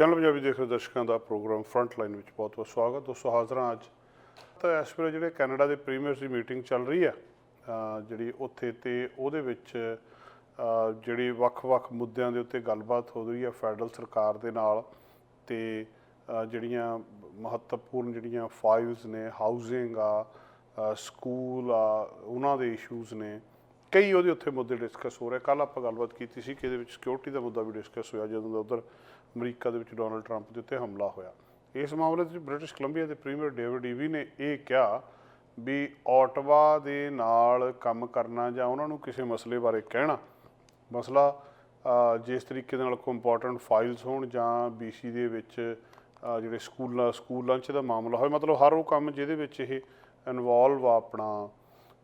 Channel Punjabi ਦੇਖ ਰਹੇ ਦਰਸ਼ਕਾਂ ਦਾ ਪ੍ਰੋਗਰਾਮ ਫਰੰਟ ਲਾਈਨ ਵਿੱਚ ਬਹੁਤ ਬਹੁਤ ਸਵਾਗਤ। ਦੋਸਤੋ, ਹਾਜ਼ਰਾਂ ਅੱਜ। ਤਾਂ ਇਸ ਵੇਲੇ ਜਿਹੜੇ ਕੈਨੇਡਾ ਦੇ ਪ੍ਰੀਮੀਅਰਸ ਦੀ ਮੀਟਿੰਗ ਚੱਲ ਰਹੀ ਹੈ ਜਿਹੜੀ ਉੱਥੇ ਤੇ ਉਹਦੇ ਵਿੱਚ ਜਿਹੜੀ ਵੱਖ-ਵੱਖ ਮੁੱਦਿਆਂ ਦੇ ਉੱਤੇ ਗੱਲਬਾਤ ਹੋ ਰਹੀ ਹੈ ਫੈਡਰਲ ਸਰਕਾਰ ਦੇ ਨਾਲ ਤੇ ਜਿਹੜੀਆਂ ਮਹੱਤਵਪੂਰਨ ਜਿਹੜੀਆਂ ਫਾਈਲਸ ਨੇ ਹਾਊਸਿੰਗ ਆ ਸਕੂਲ ਆ, ਉਹਨਾਂ ਦੇ ਇਸ਼ੂਜ਼ ਨੇ। ਕਈ ਉਹਦੇ ਉੱਥੇ ਮੁੱਦੇ ਡਿਸਕਸ ਹੋ ਰਹੇ। ਕੱਲ ਆਪਾਂ ਗੱਲਬਾਤ ਕੀਤੀ ਸੀ ਕਿ ਇਹਦੇ ਵਿੱਚ ਸਿਕਿਉਰਿਟੀ ਦਾ ਮੁੱਦਾ ਵੀ ਡਿਸਕਸ ਹੋਇਆ ਜਦੋਂ ਦਾ ਉਧਰ ਅਮਰੀਕਾ ਦੇ ਵਿੱਚ ਡੋਨਲਡ ਟਰੰਪ ਦੇ ਉੱਤੇ ਹਮਲਾ ਹੋਇਆ। ਇਸ ਮਾਮਲੇ 'ਚ ਬ੍ਰਿਟਿਸ਼ ਕੋਲੰਬੀਆ ਦੇ ਪ੍ਰੀਮੀਅਰ ਡੇਵਿਡ ਈਵੀ ਨੇ ਇਹ ਕਿਹਾ ਵੀ ਆਟਵਾ ਦੇ ਨਾਲ ਕੰਮ ਕਰਨਾ ਜਾਂ ਉਹਨਾਂ ਨੂੰ ਕਿਸੇ ਮਸਲੇ ਬਾਰੇ ਕਹਿਣਾ, ਮਸਲਾ ਜਿਸ ਤਰੀਕੇ ਦੇ ਨਾਲ ਕੋਈ ਇੰਪੋਰਟੈਂਟ ਫਾਈਲਸ ਹੋਣ ਜਾਂ BC ਦੇ ਵਿੱਚ ਜਿਹੜੇ ਸਕੂਲਾਂ ਸਕੂਲ ਲੰਚ ਦਾ ਮਾਮਲਾ ਹੋਵੇ, ਮਤਲਬ ਹਰ ਉਹ ਕੰਮ ਜਿਹਦੇ ਵਿੱਚ ਇਹ ਇਨਵੋਲਵ ਆ ਆਪਣਾ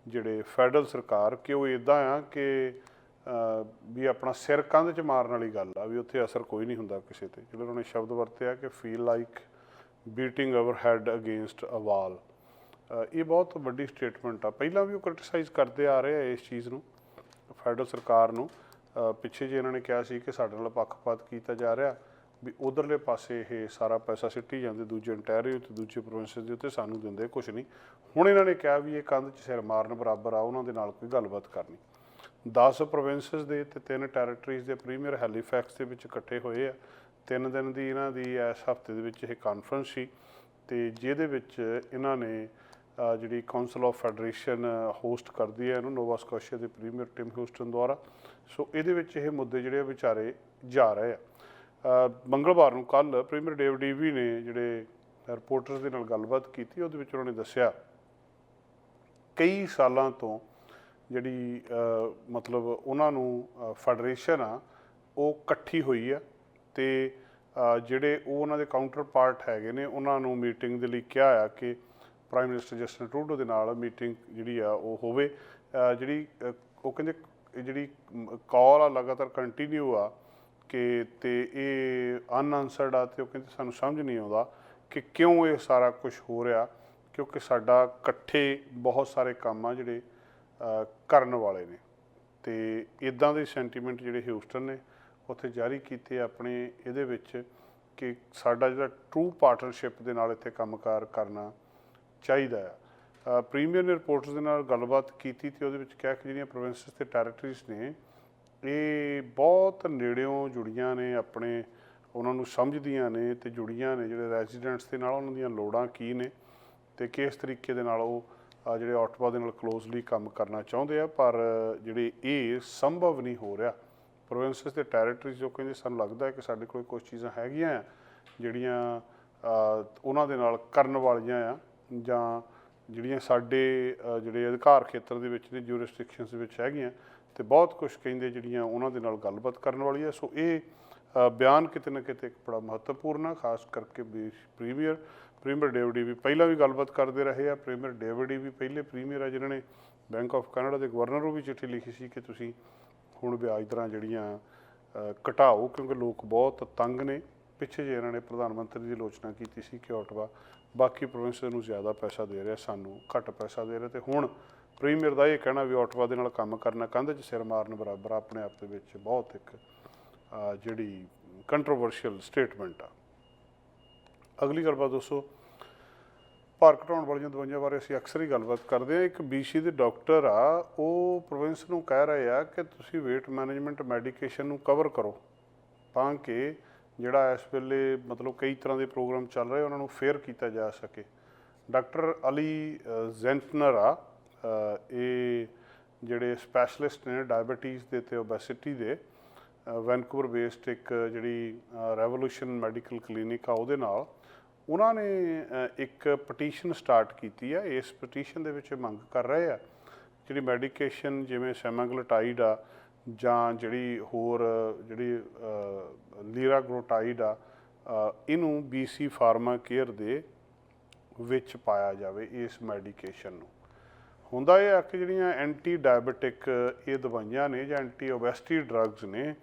ਜਿਹੜੇ ਫੈਡਰਲ ਸਰਕਾਰ, ਕਿ ਉਹ ਇਦਾਂ ਆ ਕਿ ਵੀ ਆਪਣਾ ਸਿਰ ਕੰਧ 'ਚ ਮਾਰਨ ਵਾਲੀ ਗੱਲ ਆ, ਵੀ ਉੱਥੇ ਅਸਰ ਕੋਈ ਨਹੀਂ ਹੁੰਦਾ ਕਿਸੇ ਤੇ। ਜਿਹੜੇ ਉਹਨਾਂ ਨੇ ਸ਼ਬਦ ਵਰਤਿਆ ਕਿ feel like beating our head against a wall ਇਹ ਬਹੁਤ ਵੱਡੀ ਸਟੇਟਮੈਂਟ ਆ। ਪਹਿਲਾਂ ਵੀ ਉਹ ਕ੍ਰਿਟਿਸਾਈਜ਼ ਕਰਦੇ ਆ ਰਹੇ ਆ ਇਸ ਚੀਜ਼ ਨੂੰ ਫੈਡਰਲ ਸਰਕਾਰ ਨੂੰ। ਪਿੱਛੇ ਜੇ ਇਹਨਾਂ ਨੇ ਕਿਹਾ ਸੀ ਕਿ ਸਾਡੇ ਨਾਲ ਪੱਖਪਾਤ ਕੀਤਾ ਜਾ ਰਿਹਾ, ਵੀ ਉਧਰਲੇ ਪਾਸੇ ਇਹ ਸਾਰਾ ਪੈਸਾ ਸਿੱਟੀ ਜਾਂਦੇ, ਦੂਜੇ ਇੰਟੈਰੀਓ ਤੇ ਦੂਜੇ ਪ੍ਰੋਵਿੰਸਸ ਦੇ ਉੱਤੇ ਸਾਨੂੰ ਦਿੰਦੇ ਕੁਝ ਨਹੀਂ। ਹੁਣ ਇਹਨਾਂ ਨੇ ਕਿਹਾ ਵੀ ਇਹ ਕੰਧ 'ਚ ਸਿਰ ਮਾਰਨ ਬਰਾਬਰ ਆ, ਉਹਨਾਂ ਦੇ ਨਾਲ ਕੋਈ ਗੱਲਬਾਤ ਕਰਨੀ। 10 ਪ੍ਰੋਵਿੰਸਸ ਦੇ ਤੇ ਤਿੰਨ ਟੈਰੀਟਰੀਜ਼ ਦੇ ਪ੍ਰੀਮੀਅਰ ਹੈਲੀਫੈਕਸ ਦੇ ਵਿੱਚ ਇਕੱਠੇ ਹੋਏ ਆ। ਤਿੰਨ ਦਿਨ ਦੀ ਇਹਨਾਂ ਦੀ ਇਸ ਹਫ਼ਤੇ ਦੇ ਵਿੱਚ ਇਹ ਕਾਨਫਰੰਸ ਸੀ ਤੇ ਜਿਹਦੇ ਵਿੱਚ ਇਹਨਾਂ ਨੇ ਜਿਹੜੀ ਕਾਉਂਸਲ ਆਫ ਫੈਡਰੇਸ਼ਨ ਹੋਸਟ ਕਰਦੀ ਹੈ ਇਹਨੂੰ ਨੋਵਾ ਸਕੋਸ਼ੀਆ ਦੇ ਪ੍ਰੀਮੀਅਰ ਟਿਮ ਹਿਊਸਟਨ ਦੁਆਰਾ। ਸੋ ਇਹਦੇ ਵਿੱਚ ਇਹ ਮੁੱਦੇ ਜਿਹੜੇ ਵਿਚਾਰੇ ਜਾ ਰਹੇ ਆ। ਮੰਗਲਵਾਰ ਨੂੰ ਕੱਲ ਪ੍ਰੀਮੀਅਰ ਡੇਵਿਡ ਈਵੀ ਨੇ ਜਿਹੜੇ ਰਿਪੋਰਟਰਸ ਦੇ ਨਾਲ ਗੱਲਬਾਤ ਕੀਤੀ, ਉਹਦੇ ਵਿੱਚ ਉਹਨਾਂ ਨੇ ਦੱਸਿਆ, ਕਈ ਸਾਲਾਂ ਤੋਂ ਜਿਹੜੀ ਮਤਲਬ ਉਹਨਾਂ ਨੂੰ ਫੈਡਰੇਸ਼ਨ ਆ, ਉਹ ਇਕੱਠੀ ਹੋਈ ਆ ਤੇ ਜਿਹੜੇ ਉਹ ਉਹਨਾਂ ਦੇ ਕਾਊਂਟਰ ਪਾਰਟ ਹੈਗੇ ਨੇ, ਉਹਨਾਂ ਨੂੰ ਮੀਟਿੰਗ ਦੇ ਲਈ ਕਿਹਾ ਆ ਕਿ ਪ੍ਰਾਈਮ ਮਿਨਿਸਟਰ ਜਸਟਿਨ ਟਰੂਡੋ ਦੇ ਨਾਲ ਮੀਟਿੰਗ ਜਿਹੜੀ ਆ ਉਹ ਹੋਵੇ। ਜਿਹੜੀ ਉਹ ਕਹਿੰਦੇ ਇਹ ਜਿਹੜੀ ਕਾਲ ਆ ਲਗਾਤਾਰ ਕੰਟੀਨਿਊ ਆ ਕਿ ਤੇ ਇਹ ਅਨਆਨਸਰਡ ਆ ਤੇ ਉਹ ਕਹਿੰਦੇ ਸਾਨੂੰ ਸਮਝ ਨਹੀਂ ਆਉਂਦਾ ਕਿ ਕਿਉਂ ਇਹ ਸਾਰਾ ਕੁਝ ਹੋ ਰਿਹਾ, ਕਿਉਂਕਿ ਸਾਡਾ ਇਕੱਠੇ ਬਹੁਤ ਸਾਰੇ ਕੰਮ ਆ ਜਿਹੜੇ ਕਰਨ ਵਾਲੇ ਨੇ। ਤੇ ਇਦਾਂ ਦੇ ਸੈਂਟੀਮੈਂਟ ਜਿਹੜੇ ਹਿਊਸਟਨ ਨੇ, ਉੱਥੇ ਜਾਰੀ ਕੀਤੇ ਆਪਣੇ ਇਹਦੇ ਵਿੱਚ ਕਿ ਸਾਡਾ ਜਿਹੜਾ ਟਰੂ ਪਾਰਟਨਰਸ਼ਿਪ ਦੇ ਨਾਲ ਇੱਥੇ ਕੰਮਕਾਰ ਕਰਨਾ ਚਾਹੀਦਾ ਆ ਪ੍ਰੀਮੀਅਰ ਨੇ ਰਿਪੋਰਟਰਸ ਦੇ ਨਾਲ ਗੱਲਬਾਤ ਕੀਤੀ ਤੇ ਉਹਦੇ ਵਿੱਚ ਕਿਹਾ ਕਿ ਜਿਹੜੀਆਂ ਪ੍ਰੋਵਿੰਸਸ ਤੇ ਟੈਰੀਟਰੀਜ਼ ਨੇ, ਇਹ ਬਹੁਤ ਨੇੜਿਓਂ ਜੁੜੀਆਂ ਨੇ, ਆਪਣੇ ਉਹਨਾਂ ਨੂੰ ਸਮਝਦੀਆਂ ਨੇ ਤੇ ਜੁੜੀਆਂ ਨੇ। ਜਿਹੜੇ ਰੈਜ਼ੀਡੈਂਟਸ ਦੇ ਨਾਲ ਉਹਨਾਂ ਦੀਆਂ ਲੋੜਾਂ ਕੀ ਨੇ ਤੇ ਕਿਸ ਤਰੀਕੇ ਦੇ ਨਾਲ ਉਹ ਜਿਹੜੇ ਆਟਵਾ ਦੇ ਨਾਲ ਕਲੋਜ਼ਲੀ ਕੰਮ ਕਰਨਾ ਚਾਹੁੰਦੇ ਆ, ਪਰ ਜਿਹੜੇ ਇਹ ਸੰਭਵ ਨਹੀਂ ਹੋ ਰਿਹਾ। ਪ੍ਰੋਵਿੰਸਸ ਤੇ ਟੈਰੀਟਰੀਜ਼ ਜੋ ਕਹਿੰਦੇ ਸਾਨੂੰ ਲੱਗਦਾ ਹੈ ਕਿ ਸਾਡੇ ਕੋਲ ਕੁਝ ਚੀਜ਼ਾਂ ਹੈਗੀਆਂ ਆ, ਜਿਹੜੀਆਂ ਉਹਨਾਂ ਦੇ ਨਾਲ ਕਰਨ ਵਾਲੀਆਂ ਆ, ਜਾਂ ਜਿਹੜੀਆਂ ਸਾਡੇ ਜਿਹੜੇ ਅਧਿਕਾਰ ਖੇਤਰ ਦੇ ਵਿੱਚ ਨੇ ਜੂਰਿਸਡਿਕਸ਼ਨਸ ਦੇ ਵਿੱਚ ਹੈਗੀਆਂ, ਤੇ ਬਹੁਤ ਕੁਝ ਕਹਿੰਦੇ ਜਿਹੜੀਆਂ ਉਹਨਾਂ ਦੇ ਨਾਲ ਗੱਲਬਾਤ ਕਰਨ ਵਾਲੀ ਹੈ ਸੋ ਇਹ ਬਿਆਨ ਕਿਤੇ ਨਾ ਕਿਤੇ ਇੱਕ ਬੜਾ ਮਹੱਤਵਪੂਰਨ ਆ, ਖਾਸ ਕਰਕੇ ਪ੍ਰੀਮੀਅਰ ਪ੍ਰੀਮੀਅਰ ਡੇਵਿਡ ਵੀ ਪਹਿਲਾਂ ਵੀ ਗੱਲਬਾਤ ਕਰਦੇ ਰਹੇ ਆ। ਪ੍ਰੀਮੀਅਰ ਡੇਵਿਡ ਵੀ ਪਹਿਲੇ ਪ੍ਰੀਮੀਅਰ ਆ, ਜਿਨ੍ਹਾਂ ਨੇ ਬੈਂਕ ਆਫ ਕੈਨੇਡਾ ਦੇ ਗਵਰਨਰ ਨੂੰ ਵੀ ਚਿੱਠੀ ਲਿਖੀ ਸੀ ਕਿ ਤੁਸੀਂ ਹੁਣ ਵਿਆਜ ਦਰਾਂ ਜਿਹੜੀਆਂ ਘਟਾਓ, ਕਿਉਂਕਿ ਲੋਕ ਬਹੁਤ ਤੰਗ ਨੇ। ਪਿੱਛੇ ਜੇ ਇਹਨਾਂ ਨੇ ਪ੍ਰਧਾਨ ਮੰਤਰੀ ਦੀ ਆਲੋਚਨਾ ਕੀਤੀ ਸੀ ਕਿ ਆਟਵਾ ਬਾਕੀ ਪ੍ਰੋਵਿੰਸ ਨੂੰ ਜ਼ਿਆਦਾ ਪੈਸਾ ਦੇ ਰਿਹਾ, ਸਾਨੂੰ ਘੱਟ ਪੈਸਾ ਦੇ ਰਿਹਾ। ਤੇ ਹੁਣ ਪ੍ਰੀਮੀਅਰ ਦਾ ਇਹ ਕਹਿਣਾ ਵੀ ਆਟਵਾ ਦੇ ਨਾਲ ਕੰਮ ਕਰਨਾ ਕੰਧ 'ਚ ਸਿਰ ਮਾਰਨ ਬਰਾਬਰ ਆਪਣੇ ਆਪ ਦੇ ਵਿੱਚ ਬਹੁਤ ਇੱਕ ਜਿਹੜੀ ਕੰਟਰੋਵਰਸ਼ੀਅਲ ਸਟੇਟਮੈਂਟ ਆ। ਅਗਲੀ ਗੱਲਬਾਤ ਦੋਸਤੋ ਭਾਰ ਘਟਾਉਣ ਵਾਲੀਆਂ ਦਵਾਈਆਂ ਬਾਰੇ ਅਸੀਂ ਅਕਸਰ ਹੀ ਗੱਲਬਾਤ ਕਰਦੇ ਹਾਂ। ਇੱਕ BC ਦੇ ਡਾਕਟਰ ਆ ਉਹ ਪ੍ਰੋਵਿੰਸ ਨੂੰ ਕਹਿ ਰਹੇ ਆ ਕਿ ਤੁਸੀਂ weight ਮੈਨੇਜਮੈਂਟ ਮੈਡੀਕੇਸ਼ਨ ਨੂੰ ਕਵਰ ਕਰੋ ਤਾਂ ਕਿ ਜਿਹੜਾ ਇਸ ਵੇਲੇ ਮਤਲਬ ਕਈ ਤਰ੍ਹਾਂ ਦੇ ਪ੍ਰੋਗਰਾਮ ਚੱਲ ਰਹੇ ਉਹਨਾਂ ਨੂੰ ਫੇਅਰ ਕੀਤਾ ਜਾ ਸਕੇ। ਡਾਕਟਰ ਅਲੀ ਅ, ਜ਼ੈਂਟਨਰ ਆ ਇਹ ਜਿਹੜੇ ਸਪੈਸ਼ਲਿਸਟ ਨੇ ਡਾਇਬੀਟੀਜ਼ ਦੇ ਤੇ ਓਬੈਸਿਟੀ ਦੇ ਵੈਨਕੂਵਰ ਬੇਸਡ ਇੱਕ ਜਿਹੜੀ ਰੈਵੋਲੂਸ਼ਨ ਮੈਡੀਕਲ ਕਲੀਨਿਕ ਆ ਉਹਦੇ ਨਾਲ ਉਹਨਾਂ ਨੇ ਇੱਕ ਪਟੀਸ਼ਨ ਸਟਾਰਟ ਕੀਤੀ ਆ। ਇਸ ਪਟੀਸ਼ਨ ਦੇ ਵਿੱਚ ਇਹ ਮੰਗ ਕਰ ਰਹੇ ਆ ਜਿਹੜੀ ਮੈਡੀਕੇਸ਼ਨ ਜਿਵੇਂ ਸੈਮਾਗਲਟਾਈਡ ਆ ਜਾਂ ਜਿਹੜੀ ਹੋਰ ਜਿਹੜੀ ਲੀਰਾਗਲੋਟਾਈਡ ਆ ਅ, ਇਹਨੂੰ BC ਫਾਰਮਾ ਕੇਅਰ ਦੇ ਵਿੱਚ ਪਾਇਆ ਜਾਵੇ ਇਸ ਮੈਡੀਕੇਸ਼ਨ ਨੂੰ। ਹੁੰਦਾ ਇਹ ਆ ਕਿ ਜਿਹੜੀਆਂ ਐਂਟੀ ਡਾਇਬੀਟਿਕ ਇਹ ਦਵਾਈਆਂ ਨੇ ਜਾਂ ਐਂਟੀ ਓਬੈਸਿਟੀ ਡਰੱਗਸ ਨੇ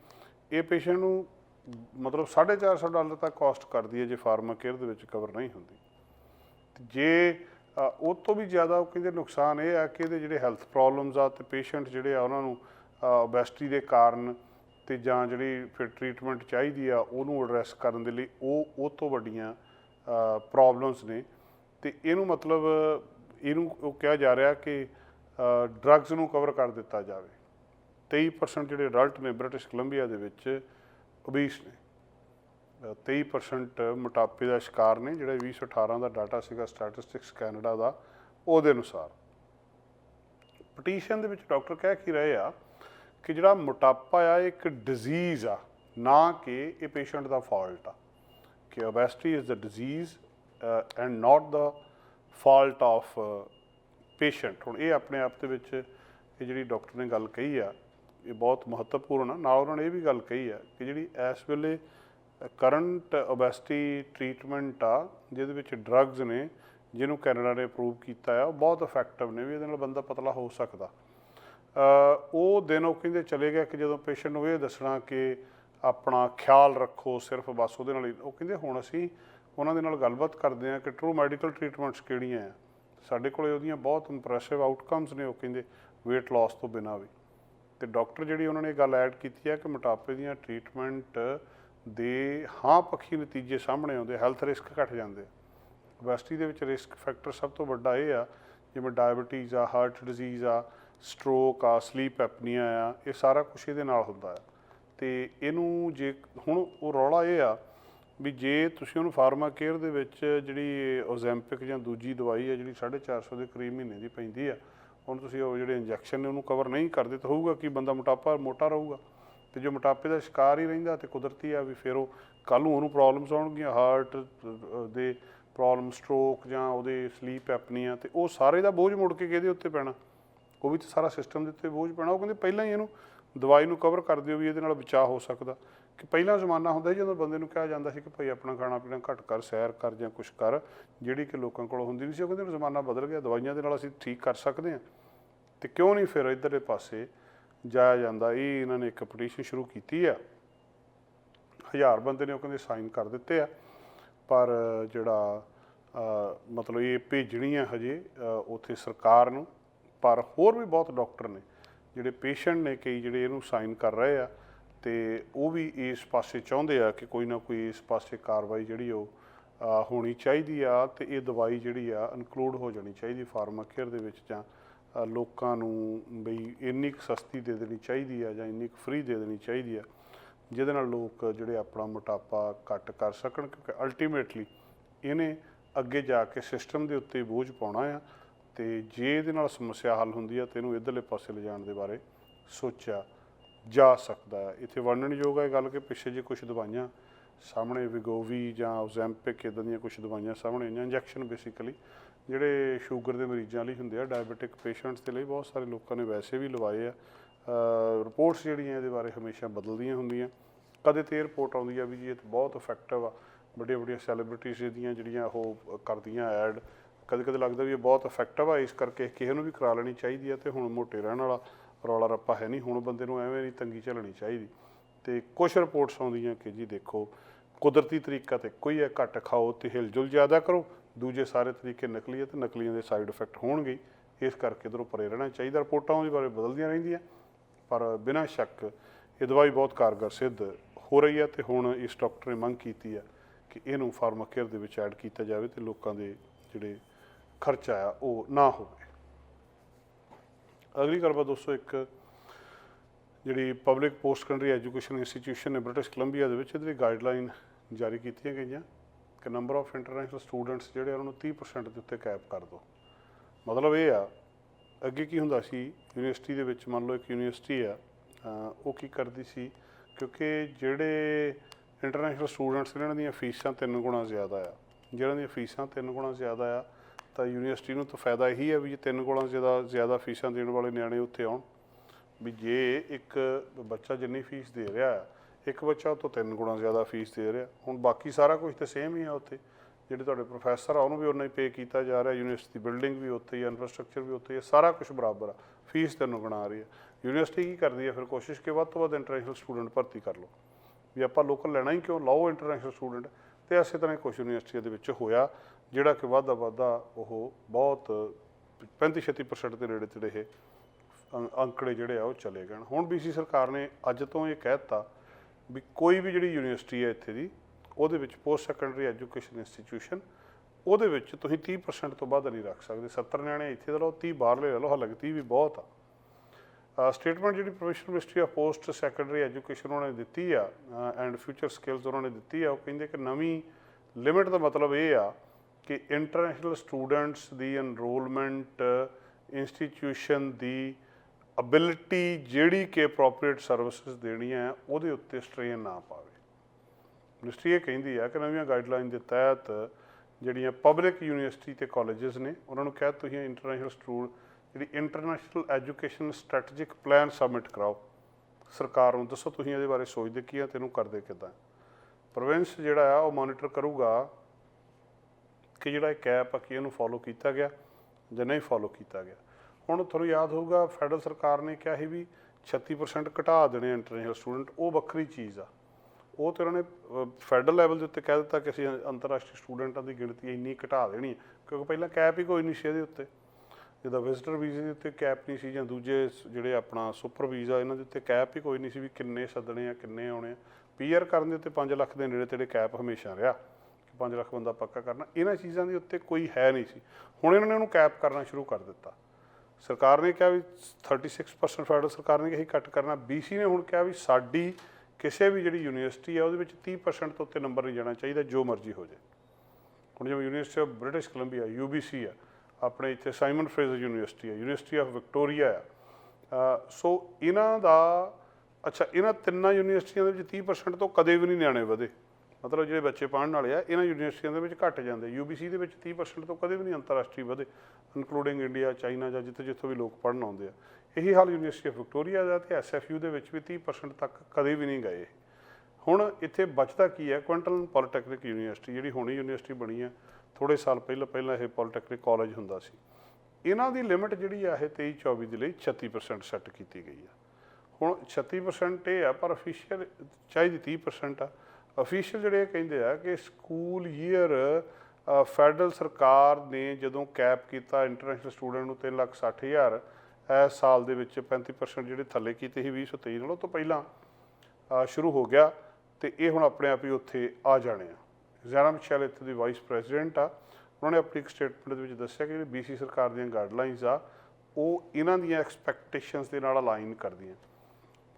ਇਹ ਪੇਸ਼ੈਂਟ ਨੂੰ ਮਤਲਬ 450 ਡਾਲਰ ਤੱਕ ਕਾਸਟ ਕਰਦੀ ਹੈ ਜੇ ਫਾਰਮਾ ਕੇਅਰ ਦੇ ਵਿੱਚ ਕਵਰ ਨਹੀਂ ਹੁੰਦੀ। ਤੇ ਜੇ ਉਹ ਤੋਂ ਵੀ ਜ਼ਿਆਦਾ ਉਹ ਕਹਿੰਦੇ ਨੁਕਸਾਨ ਇਹ ਆ ਕਿ ਇਹਦੇ ਜਿਹੜੇ ਹੈਲਥ ਪ੍ਰੋਬਲਮਸ ਆ ਤੇ ਪੇਸ਼ੈਂਟ ਜਿਹੜੇ ਆ ਉਹਨਾਂ ਨੂੰ ਓਬੈਸਿਟੀ ਦੇ ਕਾਰਨ ਤੇ ਜਾਂ ਜਿਹੜੀ ਫਿਰ ਟ੍ਰੀਟਮੈਂਟ ਚਾਹੀਦੀ ਆ ਉਹਨੂੰ ਐਡਰੈਸ ਕਰਨ ਦੇ ਲਈ ਉਹ ਉਹ ਤੋਂ ਵੱਡੀਆਂ ਪ੍ਰੋਬਲਮਸ ਨੇ। ਤੇ ਇਹਨੂੰ ਮਤਲਬ ਇਹਨੂੰ ਉਹ ਕਿਹਾ ਜਾ ਰਿਹਾ ਕਿ ਡਰੱਗਸ ਨੂੰ ਕਵਰ ਕਰ ਦਿੱਤਾ ਜਾਵੇ। 23% ਜਿਹੜੇ ਅਡਲਟ ਨੇ ਬ੍ਰਿਟਿਸ਼ ਕੋਲੰਬੀਆ ਦੇ ਵਿੱਚ ਓਬੀਸ ਨੇ। ਅ, 23% ਮੋਟਾਪੇ ਦਾ ਸ਼ਿਕਾਰ ਨੇ ਜਿਹੜਾ 2018 ਦਾ ਡਾਟਾ ਸੀਗਾ ਸਟੈਟਿਸਟਿਕਸ ਕੈਨੇਡਾ ਦਾ ਉਹਦੇ ਅਨੁਸਾਰ। ਪਟੀਸ਼ਨ ਦੇ ਵਿੱਚ ਡਾਕਟਰ ਕਹਿ ਕੀ ਰਹੇ ਆ ਕਿ ਜਿਹੜਾ ਮੋਟਾਪਾ ਆ ਇਹ ਇੱਕ ਡਿਜ਼ੀਜ਼ ਆ ਨਾ ਕਿ ਇਹ ਪੇਸ਼ੈਂਟ ਦਾ ਫਾਲਟ ਆ। ਕਿ obesity is the disease uh, and not the fault of uh, patient ਹੁਣ ਇਹ ਆਪਣੇ ਆਪ ਦੇ ਵਿੱਚ ਇਹ ਜਿਹੜੀ ਡਾਕਟਰ ਨੇ ਗੱਲ ਕਹੀ ਆ ਇਹ ਬਹੁਤ ਮਹੱਤਵਪੂਰਨ ਆ। ਨਾਲ ਉਹਨਾਂ ਨੇ ਇਹ ਵੀ ਗੱਲ ਕਹੀ ਆ ਕਿ ਜਿਹੜੀ ਇਸ ਵੇਲੇ ਕਰੰਟ obesity ਟ੍ਰੀਟਮੈਂਟ ਆ, ਜਿਹਦੇ ਵਿੱਚ ਡਰੱਗਸ ਨੇ, ਜਿਹਨੂੰ ਕੈਨੇਡਾ ਨੇ ਅਪਰੂਵ ਕੀਤਾ ਆ, ਉਹ ਬਹੁਤ ਇਫੈਕਟਿਵ ਨੇ ਵੀ ਇਹਦੇ ਨਾਲ ਬੰਦਾ ਪਤਲਾ ਹੋ ਸਕਦਾ। ਉਹ ਦਿਨ ਉਹ ਕਹਿੰਦੇ ਚਲੇ ਗਿਆ ਕਿ ਜਦੋਂ ਪੇਸ਼ੈਂਟ ਨੂੰ ਇਹ ਦੱਸਣਾ ਕਿ ਆਪਣਾ ਖਿਆਲ ਰੱਖੋ ਸਿਰਫ ਬਸ ਉਹਦੇ ਨਾਲ ਹੀ। ਉਹ ਕਹਿੰਦੇ ਹੁਣ ਅਸੀਂ ਉਹਨਾਂ ਦੇ ਨਾਲ ਗੱਲਬਾਤ ਕਰਦੇ ਹਾਂ ਕਿ ਟਰੂ ਮੈਡੀਕਲ ਟ੍ਰੀਟਮੈਂਟਸ ਕਿਹੜੀਆਂ ਆ। ਸਾਡੇ ਕੋਲੇ ਉਹਦੀਆਂ ਬਹੁਤ ਇੰਪ੍ਰੈਸਿਵ ਆਊਟਕਮਸ ਨੇ, ਉਹ ਕਹਿੰਦੇ weight loss ਤੋਂ ਬਿਨਾਂ ਵੀ। ਤੇ ਡਾਕਟਰ ਜਿਹੜੀ ਉਹਨਾਂ ਨੇ ਗੱਲ ਐਡ ਕੀਤੀ ਹੈ ਕਿ ਮੋਟਾਪੇ ਦੀਆਂ ਟ੍ਰੀਟਮੈਂਟ ਦੇ ਹਾਂ ਪੱਖੀ ਨਤੀਜੇ ਸਾਹਮਣੇ ਆਉਂਦੇ, ਹੈਲਥ ਰਿਸਕ ਘਟ ਜਾਂਦੇ। ਆ obesity ਦੇ ਵਿੱਚ ਰਿਸਕ ਫੈਕਟਰ ਸਭ ਤੋਂ ਵੱਡਾ ਇਹ ਆ, ਜਿਵੇਂ ਡਾਇਬੀਟੀਜ਼ ਆ, ਹਾਰਟ ਡਿਜ਼ੀਜ਼ ਆ, ਸਟ੍ਰੋਕ ਆ, ਸਲੀਪ ਐਪਨੀਆ ਆ, ਇਹ ਸਾਰਾ ਕੁਝ ਇਹਦੇ ਨਾਲ ਹੁੰਦਾ ਆ। ਤੇ ਇਹਨੂੰ ਜੇ ਹੁਣ ਉਹ ਰੌਲਾ ਇਹ ਆ ਵੀ ਜੇ ਤੁਸੀਂ ਉਹਨੂੰ ਫਾਰਮਾ ਕੇਅਰ ਦੇ ਵਿੱਚ ਜਿਹੜੀ ਓਜ਼ੈਂਪਿਕ ਜਾਂ ਦੂਜੀ ਦਵਾਈ ਆ ਜਿਹੜੀ 450 ਦੇ ਕਰੀਬ ਮਹੀਨੇ ਦੀ ਪੈਂਦੀ ਆ ਹੁਣ ਤੁਸੀਂ ਉਹ ਜਿਹੜੇ ਇੰਜੈਕਸ਼ਨ ਨੇ ਉਹਨੂੰ ਕਵਰ ਨਹੀਂ ਕਰਦੇ ਤਾਂ ਹੋਊਗਾ ਕਿ ਬੰਦਾ ਮੋਟਾਪਾ ਮੋਟਾ ਰਹੂਗਾ। ਤੇ ਜੋ ਮੋਟਾਪੇ ਦਾ ਸ਼ਿਕਾਰ ਹੀ ਰਹਿੰਦਾ ਤੇ ਕੁਦਰਤੀ ਆ ਵੀ ਫਿਰ ਉਹ ਕੱਲ ਨੂੰ ਉਹਨੂੰ ਪ੍ਰੋਬਲਮਸ ਆਉਣਗੀਆਂ ਹਾਰਟ ਦੇ ਪ੍ਰੋਬਲਮ ਸਟ੍ਰੋਕ ਜਾਂ ਉਹਦੇ ਸਲੀਪ ਐਪਨੀਆ ਤੇ ਉਹ ਸਾਰੇ ਦਾ ਬੋਝ ਮੁੜ ਕੇ ਕਿਹਦੇ ਉੱਤੇ ਪੈਣਾ? ਉਹ ਵੀ ਤਾਂ ਸਾਰਾ ਸਿਸਟਮ ਦੇ ਉੱਤੇ ਬੋਝ ਪੈਣਾ। ਉਹ ਕਹਿੰਦੇ ਪਹਿਲਾਂ ਹੀ ਇਹਨੂੰ ਦਵਾਈ ਨੂੰ ਕਵਰ ਕਰ ਦਿਓ ਵੀ ਇਹਦੇ ਨਾਲ ਬਚਾਅ ਹੋ ਸਕਦਾ। ਕਿ ਪਹਿਲਾਂ ਜ਼ਮਾਨਾ ਹੁੰਦਾ ਸੀ ਜਦੋਂ ਬੰਦੇ ਨੂੰ ਕਿਹਾ ਜਾਂਦਾ ਸੀ ਕਿ ਭਾਈ ਆਪਣਾ ਖਾਣਾ ਪੀਣਾ ਘੱਟ ਕਰ ਸੈਰ ਕਰ ਜਾਂ ਕੁਛ ਕਰ ਜਿਹੜੀ ਕਿ ਲੋਕਾਂ ਕੋਲ ਹੁੰਦੀ ਨਹੀਂ ਸੀ। ਉਹ ਕਹਿੰਦੇ ਜ਼ਮਾਨਾ ਬਦਲ ਗਿਆ ਦਵਾਈਆਂ ਦੇ ਨਾਲ ਅਸੀਂ ਠੀਕ ਕਰ ਸਕਦੇ ਹਾਂ। ਤੇ ਕਿਉਂ ਨਹੀਂ ਫਿਰ ਇਧਰਲੇ ਪਾਸੇ ਜਾਇਆ ਜਾਂਦਾ? ਇਹ ਇਹਨਾਂ ਨੇ ਇੱਕ ਪਟੀਸ਼ਨ ਸ਼ੁਰੂ ਕੀਤੀ ਆ। ਹਜ਼ਾਰ ਬੰਦੇ ਨੇ ਉਹ ਕਹਿੰਦੇ ਸਾਈਨ ਕਰ ਦਿੱਤੇ ਆ। ਪਰ ਜਿਹੜਾ ਮਤਲਬ ਇਹ ਭੇਜਣੀ ਆ ਹਜੇ ਅ, ਉੱਥੇ ਸਰਕਾਰ ਨੂੰ। ਪਰ ਹੋਰ ਵੀ ਬਹੁਤ ਡਾਕਟਰ ਨੇ। ਜਿਹੜੇ ਪੇਸ਼ੈਂਟ ਨੇ ਕਈ ਜਿਹੜੇ ਇਹਨੂੰ ਸਾਈਨ ਕਰ ਰਹੇ ਆ ਤੇ ਉਹ ਵੀ ਇਸ ਪਾਸੇ ਚਾਹੁੰਦੇ ਆ ਕਿ ਕੋਈ ਨਾ ਕੋਈ ਇਸ ਪਾਸੇ ਕਾਰਵਾਈ ਜਿਹੜੀ ਉਹ ਹੋਣੀ ਚਾਹੀਦੀ ਆ ਤੇ ਇਹ ਦਵਾਈ ਜਿਹੜੀ ਆ ਇਨਕਲੂਡ ਹੋ ਜਾਣੀ ਚਾਹੀਦੀ ਫਾਰਮਾ ਕੇਅਰ ਦੇ ਵਿੱਚ ਜਾਂ ਲੋਕਾਂ ਨੂੰ ਬਈ ਇੰਨੀ ਕੁ ਸਸਤੀ ਦੇ ਦੇਣੀ ਚਾਹੀਦੀ ਆ ਜਾਂ ਇੰਨੀ ਕੁ ਫ੍ਰੀ ਦੇ ਦੇਣੀ ਚਾਹੀਦੀ ਆ, ਜਿਹਦੇ ਨਾਲ ਲੋਕ ਜਿਹੜੇ ਆਪਣਾ ਮੋਟਾਪਾ ਘੱਟ ਕਰ ਸਕਣ ਕਿਉਂਕਿ ਅਲਟੀਮੇਟਲੀ ਇਹਨੇ ਅੱਗੇ ਜਾ ਕੇ ਸਿਸਟਮ ਦੇ ਉੱਤੇ ਬੋਝ ਪਾਉਣਾ ਆ ਤੇ ਜੇ ਇਹਦੇ ਨਾਲ ਸਮੱਸਿਆ ਹੱਲ ਹੁੰਦੀ ਆ ਤੇ ਇਹਨੂੰ ਇਧਰਲੇ ਪਾਸੇ ਲਿਜਾਣ ਦੇ ਬਾਰੇ ਸੋਚਿਆ ਜਾ ਸਕਦਾ ਹੈ। ਇੱਥੇ ਵਰਣਨਯੋਗ ਹੈ ਗੱਲ ਕਿ ਪਿੱਛੇ ਜੇ ਕੁਝ ਦਵਾਈਆਂ ਸਾਹਮਣੇ ਵਿਗੋਵੀ ਜਾਂ ਓਜ਼ੈਂਪਿਕ ਇਦਾਂ ਦੀਆਂ ਕੁਝ ਦਵਾਈਆਂ ਸਾਹਮਣੇ ਜਾਂ ਇੰਜੈਕਸ਼ਨ ਬੇਸਿਕਲੀ ਜਿਹੜੇ ਸ਼ੂਗਰ ਦੇ ਮਰੀਜ਼ਾਂ ਲਈ ਹੁੰਦੇ ਆ ਡਾਇਬੀਟਿਕ ਪੇਸ਼ੈਂਟਸ ਦੇ ਲਈ ਬਹੁਤ ਸਾਰੇ ਲੋਕਾਂ ਨੇ ਵੈਸੇ ਵੀ ਲਵਾਏ ਆ। ਰਿਪੋਰਟਸ ਜਿਹੜੀਆਂ ਇਹਦੇ ਬਾਰੇ ਹਮੇਸ਼ਾ ਬਦਲਦੀਆਂ ਹੁੰਦੀਆਂ। ਕਦੇ ਤੇ ਰਿਪੋਰਟ ਆਉਂਦੀ ਆ ਵੀ ਜੀ ਇਹ ਤਾਂ ਬਹੁਤ ਇਫੈਕਟਿਵ ਆ ਵੱਡੀਆਂ ਵੱਡੀਆਂ ਸੈਲੀਬ੍ਰਿਟੀਜ਼ ਦੀਆਂ ਜਿਹੜੀਆਂ ਉਹ ਕਰਦੀਆਂ ਐਡ ਕਦੇ ਕਦੇ ਲੱਗਦਾ ਵੀ ਇਹ ਬਹੁਤ ਇਫੈਕਟਿਵ ਆ, ਇਸ ਕਰਕੇ ਕਿਸੇ ਨੂੰ ਵੀ ਕਰਾ ਲੈਣੀ ਚਾਹੀਦੀ ਆ ਤੇ ਹੁਣ ਮੋਟੇ ਰਹਿਣ ਵਾਲਾ ਰੌਲਾ ਰੱਪਾ ਹੈ ਨਹੀਂ, ਹੁਣ ਬੰਦੇ ਨੂੰ ਐਵੇਂ ਨਹੀਂ ਤੰਗੀ ਝੱਲਣੀ ਚਾਹੀਦੀ। ਤੇ ਕੁਝ ਰਿਪੋਰਟਸ ਆਉਂਦੀਆਂ ਕਿ ਜੀ ਦੇਖੋ, ਕੁਦਰਤੀ ਤਰੀਕਾ ਤੇ ਕੋਈ ਹੈ ਘੱਟ ਖਾਓ ਤੇ ਹਿਲਜੁਲ ਜ਼ਿਆਦਾ ਕਰੋ, ਦੂਜੇ ਸਾਰੇ ਤਰੀਕੇ ਨਕਲੀ ਹੈ ਤੇ ਨਕਲੀਆਂ ਦੇ ਸਾਈਡ ਇਫੈਕਟ ਹੋਣਗੇ। ਇਸ ਕਰਕੇ ਇਧਰੋਂ ਪਰੇ ਰਹਿਣਾ ਚਾਹੀਦਾ, ਰਿਪੋਰਟਾਂ ਉਹਦੇ ਬਾਰੇ ਬਦਲਦੀਆਂ ਰਹਿੰਦੀਆਂ। ਪਰ ਬਿਨਾਂ ਸ਼ੱਕ ਇਹ ਦਵਾਈ ਬਹੁਤ ਕਾਰਗਰ ਸਿੱਧ ਹੋ ਰਹੀ ਹੈ ਤੇ ਹੁਣ ਇਸ ਡਾਕਟਰ ਨੇ ਮੰਗ ਕੀਤੀ ਹੈ ਕਿ ਇਹਨੂੰ ਫਾਰਮਾਕੇਅਰ ਦੇ ਵਿੱਚ ਐਡ ਕੀਤਾ ਜਾਵੇ ਤੇ ਲੋਕਾਂ ਦੇ ਜਿਹੜੇ ਖਰਚਾ ਆ ਉਹ ਨਾ ਹੋਵੇ। ਅਗਲੀ ਗੱਲਬਾਤ ਦੋਸਤੋ, ਇੱਕ ਜਿਹੜੀ public post country education institution ਨੇ ਬ੍ਰਿਟਿਸ਼ ਕੋਲੰਬੀਆ ਦੇ ਵਿੱਚ, ਇਹਦੇ ਗਾਈਡਲਾਈਨ ਜਾਰੀ ਕੀਤੀਆਂ ਗਈਆਂ ਕਿ ਨੰਬਰ ਆਫ ਇੰਟਰਨੈਸ਼ਨਲ ਸਟੂਡੈਂਟਸ ਜਿਹੜੇ ਆ, ਉਹਨਾਂ ਨੂੰ 30% ਦੇ ਉੱਤੇ ਕੈਪ ਕਰ ਦਿਓ। ਮਤਲਬ ਇਹ ਆ, ਅੱਗੇ ਕੀ ਹੁੰਦਾ ਸੀ ਯੂਨੀਵਰਸਿਟੀ ਦੇ ਵਿੱਚ ਮੰਨ ਲਓ ਇੱਕ ਯੂਨੀਵਰਸਿਟੀ ਆ ਉਹ ਕੀ ਕਰਦੀ ਸੀ, ਕਿਉਂਕਿ ਜਿਹੜੇ ਇੰਟਰਨੈਸ਼ਨਲ ਸਟੂਡੈਂਟਸ ਨੇ, ਇਹਨਾਂ ਦੀਆਂ ਫੀਸਾਂ ਤਿੰਨ ਗੁਣਾ ਜ਼ਿਆਦਾ ਆ। ਜਿਹਨਾਂ ਦੀਆਂ ਫੀਸਾਂ ਤਿੰਨ ਗੁਣਾ ਜ਼ਿਆਦਾ ਆ ਤਾਂ ਯੂਨੀਵਰਸਿਟੀ ਨੂੰ ਤਾਂ ਫਾਇਦਾ ਇਹੀ ਹੈ ਵੀ ਜੇ ਤਿੰਨ ਗੁਣਾ ਜ਼ਿਆਦਾ ਜ਼ਿਆਦਾ ਫੀਸਾਂ ਦੇਣ ਵਾਲੇ ਨਿਆਣੇ ਉੱਥੇ ਆਉਣ, ਵੀ ਜੇ ਇੱਕ ਬੱਚਾ ਜਿੰਨੀ ਫੀਸ ਦੇ ਰਿਹਾ ਆ ਇੱਕ ਬੱਚਾ ਉਹ ਤੋਂ ਤਿੰਨ ਗੁਣਾ ਜ਼ਿਆਦਾ ਫੀਸ ਦੇ ਰਿਹਾ, ਹੁਣ ਬਾਕੀ ਸਾਰਾ ਕੁਝ ਤਾਂ ਸੇਮ ਹੀ ਆ ਉੱਥੇ। ਜਿਹੜੇ ਤੁਹਾਡੇ ਪ੍ਰੋਫੈਸਰ ਆ, ਉਹਨੂੰ ਵੀ ਉਨਾ ਹੀ ਪੇ ਕੀਤਾ ਜਾ ਰਿਹਾ, ਯੂਨੀਵਰਸਿਟੀ ਬਿਲਡਿੰਗ ਵੀ ਉੱਥੇ ਹੀ ਇਨਫਰਾਸਟ੍ਰਕਚਰ ਵੀ ਉੱਥੇ ਹੀ ਸਾਰਾ ਕੁਝ ਬਰਾਬਰ ਆ, ਫੀਸ ਤਿੰਨ ਗੁਣਾ ਆ ਰਹੀ ਹੈ ਯੂਨੀਵਰਸਿਟੀ ਕੀ ਕਰਦੀ ਹੈ ਫਿਰ ਕੋਸ਼ਿਸ਼ ਕਿ ਵੱਧ ਤੋਂ ਵੱਧ ਇੰਟਰਨੈਸ਼ਨਲ ਸਟੂਡੈਂਟ ਭਰਤੀ ਕਰ ਲਓ। ਵੀ ਆਪਾਂ ਲੋਕਲ ਲੈਣਾ ਹੀ ਕਿਉਂ? ਲਾਓ ਇੰਟਰਨੈਸ਼ਨਲ ਸਟੂਡੈਂਟ ਤੇ ਇਸੇ ਤਰ੍ਹਾਂ ਹੀ ਕੁਝ ਯੂਨੀਵਰਸਿਟੀਆਂ ਦੇ ਵਿੱਚ ਹੋਇਆ। ਜਿਹੜਾ ਕਿ ਵਾਧਾ ਵਾਧਾ ਉਹ ਬਹੁਤ 35 36% ਦੇ ਨੇੜੇ ਤੇੜੇ ਇਹ ਅੰਕੜੇ ਜਿਹੜੇ ਆ ਉਹ ਚਲੇ ਗਏ ਹਨ। ਹੁਣ ਬੀਸੀ ਸਰਕਾਰ ਨੇ ਅੱਜ ਤੋਂ ਇਹ ਕਹਿ ਦਿੱਤਾ ਵੀ ਕੋਈ ਵੀ ਜਿਹੜੀ ਯੂਨੀਵਰਸਿਟੀ ਹੈ ਇੱਥੇ ਦੀ, ਉਹਦੇ ਵਿੱਚ ਪੋਸਟ ਸੈਕੰਡਰੀ ਐਜੂਕੇਸ਼ਨ ਇੰਸਟੀਟਿਊਸ਼ਨ ਉਹਦੇ ਵਿੱਚ ਤੁਸੀਂ 30% ਤੋਂ ਵੱਧ ਨਹੀਂ ਰੱਖ ਸਕਦੇ 70 ਨਿਆਣੇ ਇੱਥੇ ਦਾ ਲਓ 30 ਬਾਹਰਲੇ ਲੈ ਲਓ ਹਾਲਾਂਕਿ 30 ਵੀ ਬਹੁਤ ਆ ਸਟੇਟਮੈਂਟ ਜਿਹੜੀ professional ministry of post secondary education ਉਹਨਾਂ ਨੇ ਦਿੱਤੀ ਆ ਐਂਡ ਫਿਊਚਰ ਸਕਿੱਲਸ ਉਹਨਾਂ ਨੇ ਦਿੱਤੀ ਆ, ਉਹ ਕਹਿੰਦੇ ਕਿ ਨਵੀਂ ਲਿਮਿਟ ਦਾ ਮਤਲਬ ਇਹ ਆ ਕਿ ਇੰਟਰਨੈਸ਼ਨਲ ਸਟੂਡੈਂਟਸ ਦੀ ਐਨਰੋਲਮੈਂਟ ਇੰਸਟੀਟਿਊਸ਼ਨ ਦੀ ਅਬਿਲਿਟੀ ਜਿਹੜੀ ਕਿ ਅਪਰੋਪਰੀਏਟ ਸਰਵਿਸਿਜ਼ ਦੇਣੀਆਂ ਹੈ, ਉਹਦੇ ਉੱਤੇ ਸਟ੍ਰੇਨ ਨਾ ਪਾਵੇ। ਮਿਨਿਸਟਰੀ ਇਹ ਕਹਿੰਦੀ ਆ ਕਿ ਨਵੀਆਂ ਗਾਈਡਲਾਈਨ ਦੇ ਤਹਿਤ ਜਿਹੜੀਆਂ ਪਬਲਿਕ ਯੂਨੀਵਰਸਿਟੀ ਤੇ ਕਾਲਜਸ ਨੇ ਉਹਨਾਂ ਨੂੰ ਕਹਿ ਤੁਸੀਂ ਇੰਟਰਨੈਸ਼ਨਲ ਸਟੂਡ ਜਿਹੜੀ international education strategic plan submit ਕਰਾਓ। ਸਰਕਾਰ ਨੂੰ ਦੱਸੋ ਤੁਸੀਂ ਇਹਦੇ ਬਾਰੇ ਸੋਚਦੇ ਕੀ ਆ ਤੇ ਇਹਨੂੰ ਕਰਦੇ ਕਿੱਦਾਂ। ਪ੍ਰੋਵਿੰਸ ਜਿਹੜਾ ਆ ਉਹ ਮੋਨੀਟਰ ਕਰੂਗਾ ਕਿ ਜਿਹੜਾ ਇਹ ਕੈਪ ਆ, ਕਿ ਇਹਨੂੰ ਫੋਲੋ ਕੀਤਾ ਗਿਆ ਜਾਂ ਨਹੀਂ ਫੋਲੋ ਕੀਤਾ ਗਿਆ? ਹੁਣ ਤੁਹਾਨੂੰ ਯਾਦ ਹੋਊਗਾ, ਫੈਡਰਲ ਸਰਕਾਰ ਨੇ ਕਿਹਾ ਸੀ ਵੀ 36% ਘਟਾ ਦੇਣੇ ਇੰਟਰਨੈਸ਼ਨਲ ਸਟੂਡੈਂਟ ਉਹ ਵੱਖਰੀ ਚੀਜ਼ ਆ। ਉਹ ਤੇ ਉਹਨਾਂ ਨੇ ਫੈਡਰਲ ਲੈਵਲ ਦੇ ਉੱਤੇ ਕਹਿ ਦਿੱਤਾ ਕਿ ਅਸੀਂ ਅੰਤਰਰਾਸ਼ਟਰੀ ਸਟੂਡੈਂਟਾਂ ਦੀ ਗਿਣਤੀ ਇੰਨੀ ਘਟਾ ਦੇਣੀ ਹੈ ਕਿਉਂਕਿ ਪਹਿਲਾਂ ਕੈਪ ਹੀ ਕੋਈ ਨਹੀਂ ਸੀ ਇਹਦੇ ਉੱਤੇ। ਜਿਹਦਾ ਵਿਜ਼ਟਰ ਵੀਜ਼ੇ ਦੇ ਉੱਤੇ ਕੈਪ ਨਹੀਂ ਸੀ ਜਾਂ ਦੂਜੇ ਜਿਹੜੇ ਆਪਣਾ ਸੁਪਰ ਵੀਜ਼ਾ ਇਹਨਾਂ ਦੇ ਉੱਤੇ ਕੈਪ ਹੀ ਕੋਈ ਨਹੀਂ ਸੀ ਵੀ ਕਿੰਨੇ ਸੱਦਣੇ ਆ, ਕਿੰਨੇ ਆਉਣੇ ਆ। ਪੀਆਰ ਕਰਨ ਦੇ ਉੱਤੇ 5 ਲੱਖ ਦੇ ਨੇੜੇ ਤੇੜੇ ਕੈਪ ਹਮੇਸ਼ਾ ਰਿਹਾ। 5 ਲੱਖ ਬੰਦਾ ਪੱਕਾ ਕਰਨਾ, ਇਹਨਾਂ ਚੀਜ਼ਾਂ ਦੇ ਉੱਤੇ ਕੋਈ ਹੈ ਨਹੀਂ ਸੀ। ਹੁਣ ਇਹਨਾਂ ਨੇ ਉਹਨੂੰ ਕੈਪ ਕਰਨਾ ਸ਼ੁਰੂ ਕਰ ਦਿੱਤਾ। ਸਰਕਾਰ ਨੇ ਕਿਹਾ ਵੀ 36% ਫੈਡਰਲ ਸਰਕਾਰ ਨੇ ਕਿਹਾ ਘੱਟ ਕਰਨਾ ਬੀਸੀ ਨੇ ਹੁਣ ਕਿਹਾ ਵੀ ਸਾਡੀ ਕਿਸੇ ਵੀ ਜਿਹੜੀ ਯੂਨੀਵਰਸਿਟੀ ਆ, ਉਹਦੇ ਵਿੱਚ 30% ਤੋਂ ਉੱਤੇ ਨੰਬਰ ਨਹੀਂ ਜਾਣਾ ਚਾਹੀਦਾ, ਜੋ ਮਰਜ਼ੀ ਹੋ ਜਾਏ। ਹੁਣ ਜਿਵੇਂ University of British Columbia UBC ਆ, ਆਪਣੇ ਇੱਥੇ ਸਾਈਮਨ ਫਰੇਜ਼ਰ ਯੂਨੀਵਰਸਿਟੀ ਆ ਯੂਨੀਵਰਸਿਟੀ ਆਫ ਵਿਕਟੋਰੀਆ ਆ। ਸੋ ਇਹਨਾਂ ਦਾ, ਅੱਛਾ, ਇਹਨਾਂ ਤਿੰਨਾਂ ਯੂਨੀਵਰਸਿਟੀਆਂ ਦੇ ਵਿੱਚ 30% ਤੋਂ ਕਦੇ ਵੀ ਨਹੀਂ ਨਿਆਣੇ ਵਧੇ। ਮਤਲਬ ਜਿਹੜੇ ਬੱਚੇ ਪੜ੍ਹਨ ਵਾਲੇ ਆ, ਇਹਨਾਂ ਯੂਨੀਵਰਸਿਟੀਆਂ ਦੇ ਵਿੱਚ ਘਟ ਜਾਂਦੇ। ਯੂਬੀਸੀ ਦੇ ਵਿੱਚ 30% ਤੋਂ ਕਦੇ ਵੀ ਨਹੀਂ ਅੰਤਰਰਾਸ਼ਟਰੀ ਵਧੇ ਇਨਕਲੂਡਿੰਗ ਇੰਡੀਆ ਚਾਈਨਾ ਜਾਂ ਜਿੱਥੇ ਜਿੱਥੋਂ ਵੀ ਲੋਕ ਪੜ੍ਹਨ ਆਉਂਦੇ ਆ। ਇਹੀ ਹਾਲ ਯੂਨੀਵਰਸਿਟੀ ਆਫ ਵਿਕਟੋਰੀਆ ਦਾ ਤੇ ਐਸਐਫਯੂ ਦੇ ਵਿੱਚ ਵੀ 30% ਤੱਕ ਕਦੇ ਵੀ ਨਹੀਂ ਗਏ। ਹੁਣ ਇੱਥੇ ਬਚਦਾ ਕੀ ਹੈ? ਕੁਇੰਟਲ ਪੋਲੀਟੈਕਨਿਕ ਯੂਨੀਵਰਸਿਟੀ ਜਿਹੜੀ ਹੁਣੀ ਯੂਨੀਵਰਸਿਟੀ ਬਣੀ ਹੈ ਥੋੜੇ ਸਾਲ ਪਹਿਲਾਂ ਪਹਿਲਾਂ ਇਹ ਪੋਲੀਟੈਕਨਿਕ ਕਾਲਜ ਹੁੰਦਾ ਸੀ। ਇਹਨਾਂ ਦੀ ਲਿਮਿਟ ਜਿਹੜੀ ਆ, ਇਹ 23 24 ਦੇ ਲਈ 36% ਸੈੱਟ ਕੀਤੀ ਗਈ ਆ। ਹੁਣ 36% ਇਹ ਆ, ਪਰ ਅਫੀਸ਼ੀਅਲ ਚਾਹੀਦੀ 30% ਆ। ਅਫੀਸ਼ੀਅਲ ਜਿਹੜੇ ਇਹ ਕਹਿੰਦੇ ਆ ਕਿ ਸਕੂਲ ਈਅਰ ਫੈਡਰਲ ਸਰਕਾਰ ਨੇ ਜਦੋਂ ਕੈਪ ਕੀਤਾ ਇੰਟਰਨੈਸ਼ਨਲ ਸਟੂਡੈਂਟ ਨੂੰ 3 ਲੱਖ 60 ਹਜ਼ਾਰ ਇਸ ਸਾਲ ਦੇ ਵਿੱਚ 35% ਜਿਹੜੇ ਥੱਲੇ ਕੀਤੇ ਸੀ 2023 ਨਾਲੋਂ ਤੋਂ ਪਹਿਲਾਂ ਸ਼ੁਰੂ ਹੋ ਗਿਆ ਤੇ ਇਹ ਹੁਣ ਆਪਣੇ ਆਪ ਹੀ ਉੱਥੇ ਆ ਜਾਣੇ ਆ। ਜ਼ੈਨਾ ਮਿਸ਼ੈਲ ਇੱਥੇ ਦੀ ਵਾਈਸ ਪ੍ਰੈਜ਼ੀਡੈਂਟ ਆ। ਉਹਨਾਂ ਨੇ ਆਪਣੀ ਇੱਕ ਸਟੇਟਮੈਂਟ ਦੇ ਵਿੱਚ ਦੱਸਿਆ ਕਿ ਜਿਹੜੀ ਬੀਸੀ ਸਰਕਾਰ ਦੀਆਂ ਗਾਈਡਲਾਈਨਸ ਆ, ਉਹ ਇਹਨਾਂ ਦੀਆਂ ਐਕਸਪੈਕਟੇਸ਼ਨਸ ਦੇ ਨਾਲ ਅਲਾਈਨ ਕਰਦੀਆਂ।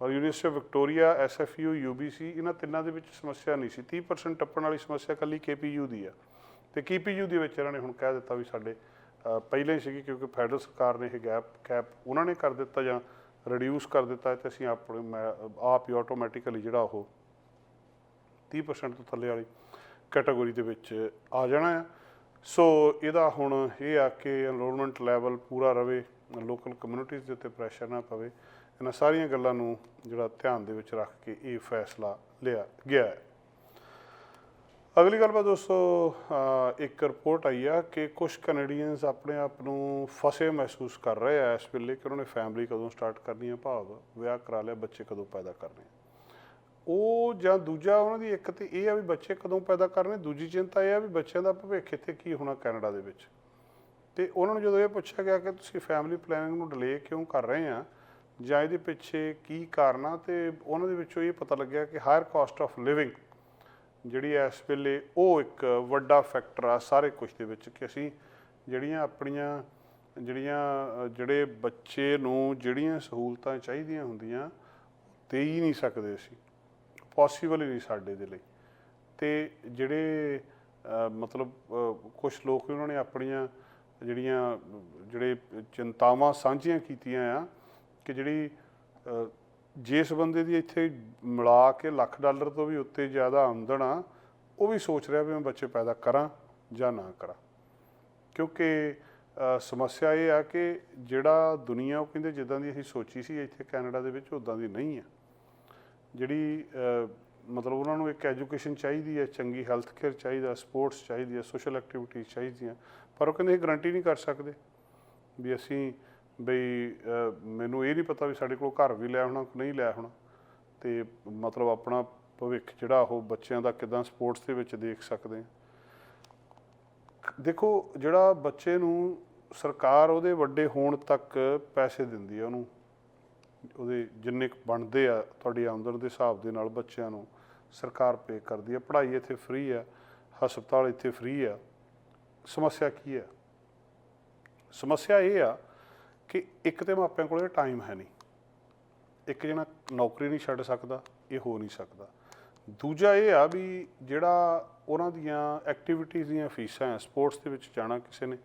ਪਰ University of Victoria SFU UBC ਇਹਨਾਂ ਤਿੰਨਾਂ ਦੇ ਵਿੱਚ ਸਮੱਸਿਆ ਨਹੀਂ ਸੀ। 30% ਟੱਪਣ ਵਾਲੀ ਸਮੱਸਿਆ ਕੱਲੀ ਕੇਪੀਯੂ ਦੀ ਆ। ਤੇ ਕੇਪੀਯੂ ਦੇ ਵਿੱਚ ਇਹਨਾਂ ਨੇ ਹੁਣ ਕਹਿ ਦਿੱਤਾ ਵੀ ਸਾਡੇ ਪਹਿਲੇ ਪਹਿਲਾਂ ਸੀਗੀ ਕਿਉਂਕਿ ਫੈਡਰਲ ਸਰਕਾਰ ਨੇ ਇਹ ਗੈਪ ਕੈਪ ਉਹਨਾਂ ਨੇ ਕਰ ਦਿੱਤਾ ਜਾਂ ਰਿਡਿਊਸ ਕਰ ਦਿੱਤਾ ਤੇ ਅਸੀਂ ਆਪਣੇ ਮੈਂ- ਆਪ ਹੀ ਆਟੋਮੈਟਿਕਲੀ ਜਿਹੜਾ ਉਹ 30% ਤੋਂ ਥੱਲੇ ਵਾਲੀ ਕੈਟਾਗੋਰੀ ਦੇ ਵਿੱਚ ਆ ਜਾਣਾ ਹੈ ਸੋ ਇਹਦਾ ਹੁਣ ਇਹ ਆ ਕਿ ਐਨਰੋਲਮੈਂਟ ਲੈਵਲ ਪੂਰਾ ਰਵੇ ਲੋਕਲ ਕਮਿਊਨਿਟੀਜ਼ ਦੇ ਉੱਤੇ ਪ੍ਰੈਸ਼ਰ ਨਾ ਪਵੇ। ਇਹਨਾਂ ਸਾਰੀਆਂ ਗੱਲਾਂ ਨੂੰ ਜਿਹੜਾ ਧਿਆਨ ਦੇ ਵਿੱਚ ਰੱਖ ਕੇ ਇਹ ਫੈਸਲਾ ਲਿਆ ਗਿਆ ਹੈ। ਅਗਲੀ ਗੱਲ ਬਾ ਦੋਸਤੋ ਇੱਕ ਰਿਪੋਰਟ ਆਈ ਆ ਕਿ ਕੁਝ ਕੈਨੇਡੀਅਨਸ ਆਪਣੇ ਆਪ ਨੂੰ ਫਸੇ ਮਹਿਸੂਸ ਕਰ ਰਹੇ ਆ। ਇਸ ਵੇਲੇ ਕਿ ਉਹਨਾਂ ਨੇ ਫੈਮਿਲੀ ਕਦੋਂ ਸਟਾਰਟ ਕਰਨੀ ਆ ਭਾਵ ਵਿਆਹ ਕਰਾ ਲਿਆ, ਬੱਚੇ ਕਦੋਂ ਪੈਦਾ ਕਰਨੇ ਉਹ ਜਾਂ ਦੂਜਾ ਉਹਨਾਂ ਦੀ ਇੱਕ ਤੇ ਇਹ ਆ ਵੀ ਬੱਚੇ ਕਦੋਂ ਪੈਦਾ ਕਰਨੇ, ਦੂਜੀ ਚਿੰਤਾ ਇਹ ਆ ਵੀ ਬੱਚਿਆਂ ਦਾ ਭਵਿੱਖ ਇੱਥੇ ਕੀ ਹੋਣਾ ਕੈਨੇਡਾ ਦੇ ਵਿੱਚ। ਤੇ ਉਹਨਾਂ ਨੂੰ ਜਦੋਂ ਇਹ ਪੁੱਛਿਆ ਗਿਆ ਕਿ ਤੁਸੀਂ ਫੈਮਿਲੀ ਪਲੈਨਿੰਗ ਨੂੰ ਡਿਲੇ ਕਿਉਂ ਕਰ ਰਹੇ ਆ ਜਾਂ ਇਹਦੇ ਪਿੱਛੇ ਕੀ ਕਾਰਨ ਆ ਤੇ ਉਹਨਾਂ ਦੇ ਵਿੱਚੋਂ ਇਹ ਪਤਾ ਲੱਗਿਆ ਕਿ ਹਾਇਰ ਕਾਸਟ ਆਫ ਲਿਵਿੰਗ ਜਿਹੜੀ ਇਸ ਵੇਲੇ ਉਹ ਇੱਕ ਵੱਡਾ ਫੈਕਟਰ ਆ ਸਾਰੇ ਕੁਝ ਦੇ ਵਿੱਚ ਕਿ ਅਸੀਂ ਜਿਹੜੀਆਂ ਆਪਣੀਆਂ, ਜਿਹੜੀਆਂ ਜਿਹੜੇ ਬੱਚੇ ਨੂੰ ਜਿਹੜੀਆਂ ਸਹੂਲਤਾਂ ਚਾਹੀਦੀਆਂ ਹੁੰਦੀਆਂ, ਦੇ ਹੀ ਨਹੀਂ ਸਕਦੇ ਅਸੀਂ ਪੋਸੀਬਲ ਹੀ ਨਹੀਂ ਸਾਡੇ ਦੇ ਲਈ। ਤੇ ਜਿਹੜੇ ਮਤਲਬ ਕੁਝ ਲੋਕ ਉਹਨਾਂ ਨੇ ਆਪਣੀਆਂ ਜਿਹੜੀਆਂ ਜਿਹੜੇ ਚਿੰਤਾਵਾਂ ਸਾਂਝੀਆਂ ਕੀਤੀਆਂ ਆ ਕਿ ਜਿਹੜੀ ਜਿਸ ਬੰਦੇ ਦੀ ਇੱਥੇ ਮਿਲਾ ਕੇ ਲੱਖ ਡਾਲਰ ਤੋਂ ਵੀ ਉੱਤੇ ਜ਼ਿਆਦਾ ਆਮਦਨ ਆ, ਉਹ ਵੀ ਸੋਚ ਰਿਹਾ ਵੀ ਮੈਂ ਬੱਚੇ ਪੈਦਾ ਕਰਾਂ ਜਾਂ ਨਾ ਕਰਾਂ। ਕਿਉਂਕਿ ਸਮੱਸਿਆ ਇਹ ਆ ਕਿ ਜਿਹੜਾ ਦੁਨੀਆ, ਉਹ ਕਹਿੰਦੇ ਜਿੱਦਾਂ ਦੀ ਅਸੀਂ ਸੋਚੀ ਸੀ ਇੱਥੇ ਕੈਨੇਡਾ ਦੇ ਵਿੱਚ ਉਦਾਂ ਦੀ ਨਹੀਂ ਆ। ਜਿਹੜੀ ਮਤਲਬ ਉਹਨਾਂ ਨੂੰ ਇੱਕ ਐਜੂਕੇਸ਼ਨ ਚਾਹੀਦੀ ਹੈ ਚੰਗੀ ਹੈਲਥ ਕੇਅਰ ਚਾਹੀਦਾ, ਸਪੋਰਟਸ ਚਾਹੀਦੀ ਹੈ ਸੋਸ਼ਲ ਐਕਟੀਵਿਟੀਜ਼ ਚਾਹੀਦੀਆਂ, ਪਰ ਉਹ ਕਹਿੰਦੇ ਇਹ ਗਰੰਟੀ ਨਹੀਂ ਕਰ ਸਕਦੇ। ਵੀ ਅਸੀਂ ਬਈ ਮੈਨੂੰ ਇਹ ਨਹੀਂ ਪਤਾ ਵੀ ਸਾਡੇ ਕੋਲ ਘਰ ਵੀ ਲੈ ਹੋਣਾ ਕਿ ਨਹੀਂ ਲੈ ਹੋਣਾ। ਤੇ ਮਤਲਬ ਆਪਣਾ ਭਵਿੱਖ ਜਿਹੜਾ ਉਹ ਬੱਚਿਆਂ ਦਾ ਕਿਦਾਂ ਸਪੋਰਟਸ ਦੇ ਵਿੱਚ ਦੇਖ ਸਕਦੇ ਹਾਂ। ਦੇਖੋ, ਜਿਹੜਾ ਬੱਚੇ ਨੂੰ ਸਰਕਾਰ ਉਹਦੇ ਵੱਡੇ ਹੋਣ ਤੱਕ ਪੈਸੇ ਦਿੰਦੀ ਆ ਉਹਨੂੰ, ਉਹਦੇ ਜਿੰਨੇ ਕੁ ਬਣਦੇ ਆ, ਤੁਹਾਡੀ ਆਮਦਨ ਦੇ ਹਿਸਾਬ ਦੇ ਨਾਲ ਬੱਚਿਆਂ ਨੂੰ ਸਰਕਾਰ ਪੇ ਕਰਦੀ ਹੈ ਪੜ੍ਹਾਈ ਇੱਥੇ ਫ੍ਰੀ ਆ, ਹਸਪਤਾਲ ਇੱਥੇ ਫ੍ਰੀ ਆ। ਸਮੱਸਿਆ ਕੀ ਆ? ਸਮੱਸਿਆ ਇਹ ਆ ਕਿ ਇੱਕ ਤੇ ਮਾਪਿਆਂ ਕੋਲੇ ਟਾਈਮ ਹੈ ਨਹੀਂ। ਇੱਕ ਜਣਾ ਨੌਕਰੀ ਨਹੀਂ ਛੱਡ ਸਕਦਾ, ਇਹ ਹੋ ਨਹੀਂ ਸਕਦਾ। ਦੂਜਾ ਇਹ ਆ ਵੀ ਜਿਹੜਾ ਉਹਨਾਂ ਦੀਆਂ ਐਕਟੀਵਿਟੀਜ਼ ਦੀਆਂ ਫੀਸਾਂ ਹੈ ਸਪੋਰਟਸ ਦੇ ਵਿੱਚ ਜਾਣਾ ਕਿਸੇ ਨੇ,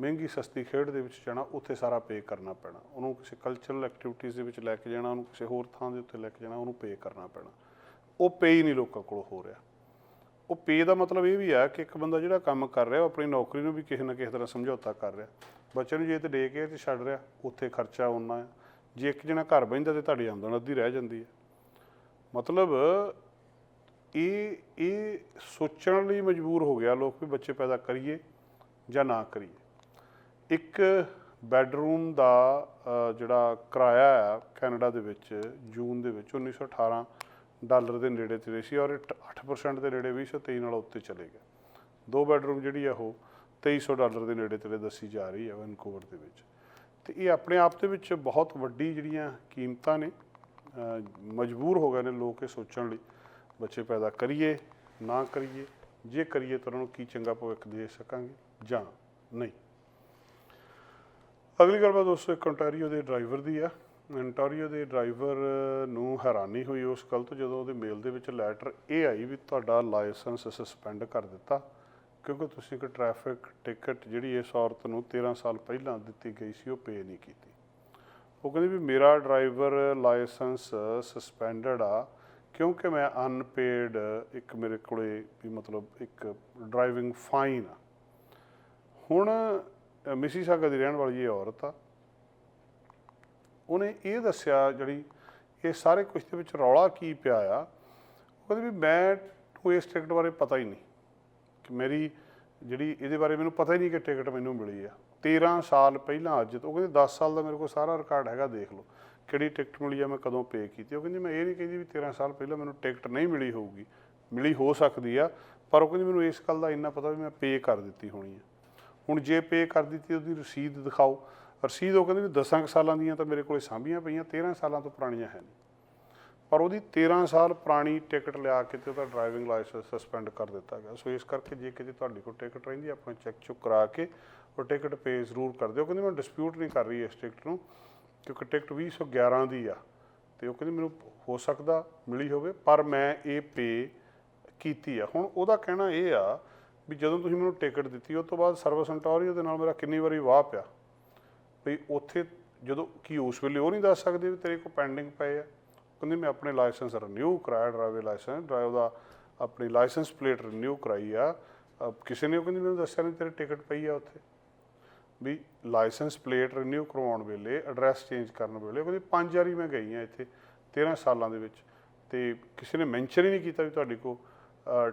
ਮਹਿੰਗੀ ਸਸਤੀ ਖੇਡ ਦੇ ਵਿੱਚ ਜਾਣਾ, ਉੱਥੇ ਸਾਰਾ ਪੇ ਕਰਨਾ ਪੈਣਾ। ਉਹਨੂੰ ਕਿਸੇ ਕਲਚਰਲ ਐਕਟੀਵਿਟੀਜ਼ ਦੇ ਵਿੱਚ ਲੈ ਕੇ ਜਾਣਾ, ਉਹਨੂੰ ਕਿਸੇ ਹੋਰ ਥਾਂ ਦੇ ਉੱਤੇ ਲੈ ਕੇ ਜਾਣਾ, ਉਹਨੂੰ ਪੇ ਕਰਨਾ ਪੈਣਾ। ਉਹ ਪੇ ਹੀ ਨਹੀਂ ਲੋਕਾਂ ਕੋਲ ਹੋ ਰਿਹਾ। ਉਹ ਪੇ ਦਾ ਮਤਲਬ ਇਹ ਵੀ ਆ ਕਿ ਇੱਕ ਬੰਦਾ ਜਿਹੜਾ ਕੰਮ ਕਰ ਰਿਹਾ, ਉਹ ਆਪਣੀ ਨੌਕਰੀ ਨੂੰ ਵੀ ਕਿਸੇ ਨਾ ਕਿਸੇ ਤਰ੍ਹਾਂ ਸਮਝੌਤਾ ਕਰ ਰਿਹਾ। ਬੱਚੇ ਨੂੰ ਜੇ ਤੇ ਡੇ ਕੇ ਤੇ ਛੱਡ ਰਿਹਾ, ਉੱਥੇ ਖਰਚਾ ਉਹਨਾਂ ਹੈ ਜੇ ਇੱਕ ਜਣਾ ਘਰ ਬਹਿੰਦਾ ਤੇ ਤੁਹਾਡੀ ਆਮਦਨ ਅੱਧੀ ਰਹਿ ਜਾਂਦੀ ਹੈ ਮਤਲਬ ਇਹ ਇਹ ਸੋਚਣ ਲਈ ਮਜਬੂਰ ਹੋ ਗਿਆ ਲੋਕ ਵੀ ਬੱਚੇ ਪੈਦਾ ਕਰੀਏ ਜਾਂ ਨਾ ਕਰੀਏ। ਇੱਕ ਬੈੱਡਰੂਮ ਦਾ ਜਿਹੜਾ ਕਿਰਾਇਆ ਆ ਕੈਨੇਡਾ ਦੇ ਵਿੱਚ, ਜੂਨ ਦੇ ਵਿੱਚ 1918 ਡਾਲਰ ਦੇ ਨੇੜੇ ਤੇੜੇ ਸੀ ਔਰ ਇਹ 8% ਦੇ ਨੇੜੇ 2023 ਨਾਲ ਉੱਤੇ ਚਲੇ ਗਿਆ। ਦੋ ਬੈੱਡਰੂਮ ਜਿਹੜੀ ਆ ਉਹ 2300 ਡਾਲਰ ਦੇ ਨੇੜੇ ਤੇੜੇ ਦੱਸੀ ਜਾ ਰਹੀ ਹੈ ਵੈਨਕੂਵਰ ਦੇ ਵਿੱਚ। ਤੇ ਇਹ ਆਪਣੇ ਆਪ ਦੇ ਵਿੱਚ ਬਹੁਤ ਵੱਡੀ ਜਿਹੜੀਆਂ ਕੀਮਤਾਂ ਨੇ ਮਜਬੂਰ ਹੋ ਗਏ ਨੇ ਲੋਕ ਇਹ ਸੋਚਣ ਲਈ, ਬੱਚੇ ਪੈਦਾ ਕਰੀਏ, ਨਾ ਕਰੀਏ, ਜੇ ਕਰੀਏ ਤਾਂ ਉਹਨਾਂ ਨੂੰ ਕੀ ਚੰਗਾ ਭਵਿੱਖ ਦੇ ਸਕਾਂਗੇ ਜਾਂ ਨਹੀਂ। ਅਗਲੀ ਗੱਲਬਾਤ ਦੋਸਤੋ, ਇੱਕ ontario ਦੇ ਡਰਾਈਵਰ ਦੀ ਆ। ontario ਦੇ ਡਰਾਈਵਰ ਨੂੰ ਹੈਰਾਨੀ ਹੋਈ ਉਸ ਗੱਲ ਤੋਂ ਜਦੋਂ ਉਹਦੇ ਮੇਲ ਦੇ ਵਿੱਚ ਲੈਟਰ ਇਹ ਆਈ ਵੀ ਤੁਹਾਡਾ ਲਾਇਸੈਂਸ ਸਸਪੈਂਡ ਕਰ ਦਿੱਤਾ। ਕਿਉਂਕਿ ਤੁਸੀਂ ਇੱਕ ਟ੍ਰੈਫਿਕ ਟਿਕਟ ਜਿਹੜੀ ਇਸ ਔਰਤ ਨੂੰ 13 ਸਾਲ ਪਹਿਲਾਂ ਦਿੱਤੀ ਗਈ ਸੀ, ਉਹ ਪੇ ਨਹੀਂ ਕੀਤੀ। ਉਹ ਕਹਿੰਦੀ ਵੀ ਮੇਰਾ ਡਰਾਈਵਰ ਲਾਇਸੈਂਸ ਸਸਪੈਂਡਡ ਆ, ਕਿਉਂਕਿ ਮੈਂ ਅਨਪੇਡ ਇੱਕ ਮੇਰੇ ਕੋਲੇ ਵੀ ਮਤਲਬ ਇੱਕ ਡਰਾਈਵਿੰਗ ਫਾਈਨ ਆ। ਹੁਣ ਮਿਸੀਸਾਗਾ ਦੀ ਰਹਿਣ ਵਾਲੀ ਇਹ ਔਰਤ ਆ। ਉਹਨੇ ਇਹ ਦੱਸਿਆ ਜਿਹੜੀ ਇਹ ਸਾਰੇ ਕੁਝ ਦੇ ਵਿੱਚ ਰੌਲਾ ਕੀ ਪਿਆ ਆ? ਉਹ ਕਹਿੰਦੀ ਵੀ ਮੈਂ ਨੂੰ ਇਸ ਟਿਕਟ ਬਾਰੇ ਪਤਾ ਹੀ ਨਹੀਂ ਕਿ ਮੇਰੀ ਜਿਹੜੀ ਇਹਦੇ ਬਾਰੇ ਮੈਨੂੰ ਪਤਾ ਹੀ ਨਹੀਂ ਕਿ ਟਿਕਟ ਮੈਨੂੰ ਮਿਲੀ ਆ। 13 ਸਾਲ ਪਹਿਲਾਂ ਅੱਜ ਤੋਂ, ਉਹ ਕਹਿੰਦੀ 10 ਸਾਲ ਦਾ ਮੇਰੇ ਕੋਲ ਸਾਰਾ ਰਿਕਾਰਡ ਹੈਗਾ, ਦੇਖ ਲਓ। ਕਿਹੜੀ ਟਿਕਟ ਮਿਲੀ ਆ, ਮੈਂ ਕਦੋਂ ਪੇ ਕੀਤੀ ਉਹ ਕਹਿੰਦੀ, ਮੈਂ ਇਹ ਨਹੀਂ ਕਹਿੰਦੀ ਵੀ 13 ਸਾਲ ਪਹਿਲਾਂ ਮੈਨੂੰ ਟਿਕਟ ਨਹੀਂ ਮਿਲੀ ਹੋਊਗੀ। ਮਿਲੀ ਹੋ ਸਕਦੀ ਆ, ਪਰ ਉਹ ਕਹਿੰਦੀ, ਮੈਨੂੰ ਇਸ ਗੱਲ ਦਾ ਇੰਨਾ ਪਤਾ ਵੀ ਮੈਂ ਪੇ ਕਰ ਦਿੱਤੀ ਹੋਣੀ ਆ। ਹੁਣ ਜੇ ਪੇ ਕਰ ਦਿੱਤੀ ਉਹਦੀ ਰਸੀਦ ਦਿਖਾਓ। ਰਸੀਦ ਉਹ ਕਹਿੰਦੇ ਵੀ 10 ਕੁ ਸਾਲਾਂ ਦੀਆਂ ਤਾਂ ਮੇਰੇ ਕੋਲੇ ਸਾਂਭੀਆਂ ਪਈਆਂ 13 ਸਾਲਾਂ ਤੋਂ ਪੁਰਾਣੀਆਂ ਹੈ ਨਹੀਂ। ਪਰ ਉਹਦੀ 13 ਸਾਲ ਪੁਰਾਣੀ ਟਿਕਟ ਲਿਆ ਕੇ ਤੇ ਉਹਦਾ ਡਰਾਈਵਿੰਗ ਲਾਇਸੈਂਸ ਸਸਪੈਂਡ ਕਰ ਦਿੱਤਾ ਗਿਆ। ਸੋ ਇਸ ਕਰਕੇ ਜੇ ਕਿਤੇ ਤੁਹਾਡੀ ਕੋਲ ਟਿਕਟ ਰਹਿੰਦੀ ਹੈ, ਚੈੱਕ ਚੁੱਕ ਕਰਾ ਕੇ ਉਹ ਟਿਕਟ ਪੇ ਜ਼ਰੂਰ ਕਰ ਦਿਓ। ਕਹਿੰਦੀ ਮੈਂ ਡਿਸਪਿਊਟ ਨਹੀਂ ਕਰ ਰਹੀ ਇਸ ਟਿਕਟ ਨੂੰ ਕਿਉਂਕਿ ਟਿਕਟ 2011 ਦੀ ਆ। ਤੇ ਉਹ ਕਹਿੰਦੀ ਮੈਨੂੰ ਹੋ ਸਕਦਾ ਮਿਲੀ ਹੋਵੇ ਪਰ ਮੈਂ ਇਹ ਪੇ ਕੀਤੀ ਆ। ਹੁਣ ਉਹਦਾ ਕਹਿਣਾ ਇਹ ਆ ਵੀ ਜਦੋਂ ਤੁਸੀਂ ਮੈਨੂੰ ਟਿਕਟ ਦਿੱਤੀ ਉਸ ਤੋਂ ਬਾਅਦ ਸਰਵਿਸ ਅੰਟੋਰੀਓ ਦੇ ਨਾਲ ਮੇਰਾ ਕਿੰਨੀ ਵਾਰੀ ਵਾਹ ਪਿਆ। ਵੀ ਉੱਥੇ ਜਦੋਂ ਕੀ ਉਸ ਵੇਲੇ ਉਹ ਨਹੀਂ ਦੱਸ ਸਕਦੇ ਵੀ ਤੇਰੇ ਕੋਲ ਪੈਂਡਿੰਗ ਪਏ ਆ। ਕਹਿੰਦੀ ਮੈਂ ਆਪਣੇ ਲਾਇਸੈਂਸ ਰਿਨਿਊ ਕਰਾਇਆ ਡਰਾਈਵਰ ਲਾਇਸੈਂਸ ਡਰਾਈਵ ਦਾ ਆਪਣੀ ਲਾਇਸੈਂਸ ਪਲੇਟ ਰਿਨਿਊ ਕਰਾਈ ਆ। ਕਿਸੇ ਨੇ ਉਹ ਕਹਿੰਦੀ, ਮੈਨੂੰ ਦੱਸਿਆ ਨਹੀਂ ਤੇਰੀ ਟਿਕਟ ਪਈ ਆ ਉੱਥੇ। ਵੀ ਲਾਇਸੈਂਸ ਪਲੇਟ ਰਿਨਿਊ ਕਰਵਾਉਣ ਵੇਲੇ ਐਡਰੈਸ ਚੇਂਜ ਕਰਨ ਵੇਲੇ, ਉਹ ਕਹਿੰਦੀ, ਪੰਜ ਵਾਰੀ ਮੈਂ ਗਈ ਆ ਇੱਥੇ 13 ਸਾਲਾਂ ਦੇ ਵਿੱਚ। ਤੇ ਕਿਸੇ ਨੇ ਮੈਂਸ਼ਨ ਹੀ ਨਹੀਂ ਕੀਤਾ ਵੀ ਤੁਹਾਡੀ ਕੋ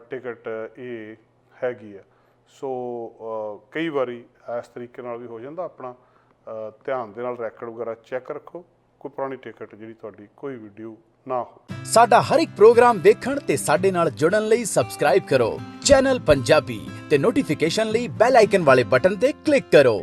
ਟਿਕਟ ਇਹ ਹੈਗੀ ਆ। ਸੋ ਕਈ ਵਾਰੀ ਇਸ ਤਰੀਕੇ ਨਾਲ ਵੀ ਹੋ ਜਾਂਦਾ, ਆਪਣਾ ਧਿਆਨ ਦੇ ਨਾਲ ਰੈਕਡ ਵਗੈਰਾ ਚੈੱਕ ਰੱਖੋ। ਕੋਈ ਪੁਰਾਣੀ ਟਿਕਟ ਜਿਹੜੀ ਤੁਹਾਡੀ ਕੋਈ ਵੀਡੀਓ ਨਾ ਹੋ। ਸਾਡਾ ਹਰ ਇੱਕ ਪ੍ਰੋਗਰਾਮ ਦੇਖਣ ਤੇ ਸਾਡੇ ਨਾਲ ਜੁੜਨ ਲਈ ਸਬਸਕ੍ਰਾਈਬ ਕਰੋ। ਚੈਨਲ ਪੰਜਾਬੀ ਤੇ ਨੋਟੀਫਿਕੇਸ਼ਨ ਲਈ ਬੈਲ ਆਈਕਨ ਵਾਲੇ ਬਟਨ ਤੇ ਕਲਿੱਕ ਕਰੋ।